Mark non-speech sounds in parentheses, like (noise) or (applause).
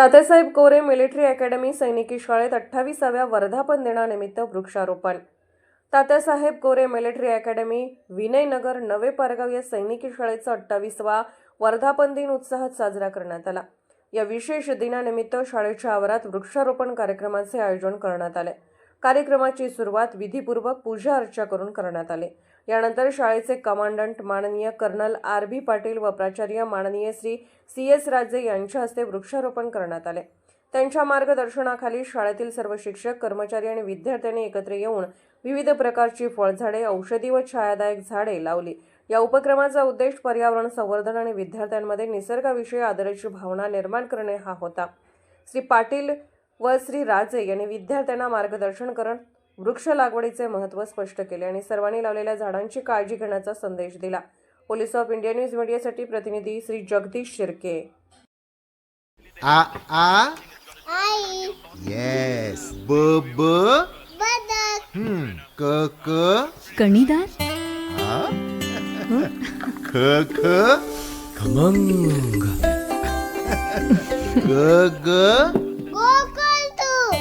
Tatyasaheb Kore military academy सैनिकी शाळेत अठ्ठावीसाव्या वर्धापन दिनानिमित्त वृक्षारोपण. तात्यासाहेब कोरे मिलिटरी अकॅडमी विनयनगर नवे पारगाव या सैनिकी शाळेचा अठ्ठावीसवा वर्धापन दिन उत्साहात साजरा करण्यात आला. या विशेष दिनानिमित्त शाळेच्या आवारात वृक्षारोपण कार्यक्रमाचे आयोजन करण्यात आले. कार्यक्रमाची सुरुवात विधीपूर्वक पूजा अर्चा करून करण्यात आली. यानंतर शाळेचे कमांडंट माननीय कर्नल आर बी पाटील व प्राचार्य माननीय श्री सी एस राजे यांच्या हस्ते वृक्षारोपण करण्यात आले. त्यांच्या मार्गदर्शनाखाली शाळेतील सर्व शिक्षक कर्मचारी आणि विद्यार्थ्यांनी एकत्र येऊन विविध प्रकारची फळझाडे औषधी व छायादायक झाडे लावली. या उपक्रमाचा उद्देश पर्यावरण संवर्धन आणि विद्यार्थ्यांमध्ये निसर्गाविषयी आदराची भावना निर्माण करणे हा होता. श्री पाटील व श्री राजे यांनी विद्यार्थ्यांना मार्गदर्शन करत वृक्ष लागवडीचे महत्त्व स्पष्ट केले आणि सर्वांनी लावलेल्या झाडांची काळजी घेण्याचा संदेश दिला. पोलीस ऑफ इंडिया न्यूज मीडियासाठी प्रतिनिधी श्री जगदीश शिर्के. आ आ? आई. येस ब ब? बदक. हम्म. क क? कणीदार? आ? (laughs) ख ख? खमंग. ग ग?